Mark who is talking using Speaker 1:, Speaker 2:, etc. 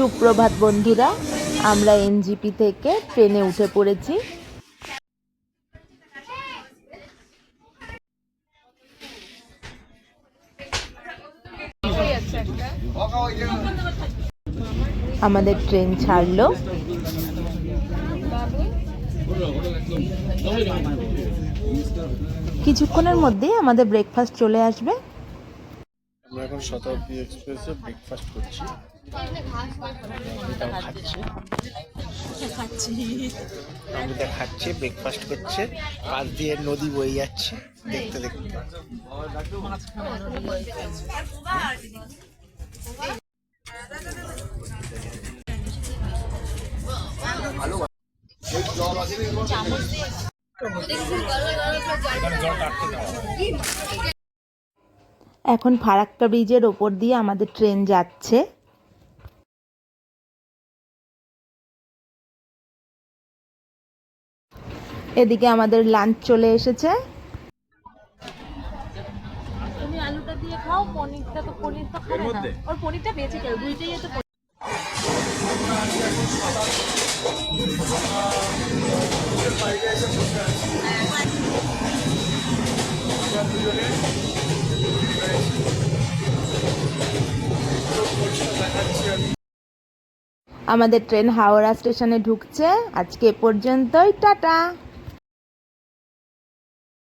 Speaker 1: সুপ্রভাত বন্ধুরা, আমরা এনজিপি থেকে ট্রেনে উঠে পড়েছি। আমাদের ট্রেন ছাড়লো। কিছুক্ষণের মধ্যেই আমাদের ব্রেকফাস্ট চলে আসবে।
Speaker 2: আমরা এখন শতাব্দী এক্সপ্রেসে ব্রেকফাস্ট করছি। অমিতা খাচ্ছে ব্রেকফাস্ট করছে, পাশ দিয়ে নদী বয়ে যাচ্ছে, দেখতে দেখতে।
Speaker 1: এখন ফারাক্কা ব্রিজের ওপর দিয়ে আমাদের ট্রেন যাচ্ছে। এদিকে আমাদের লাঞ্চ চলে এসেছে।
Speaker 3: তুমি আলুটা দিয়ে খাও পনিরটা তো পনির তো খাবে না। ওর পনিরটা বেঁচে গেল দুইটাই তো পনির।
Speaker 1: আমাদের ট্রেন হাওড়া স্টেশনে ঢুকছে। আজকে এ পর্যন্তই টাটা।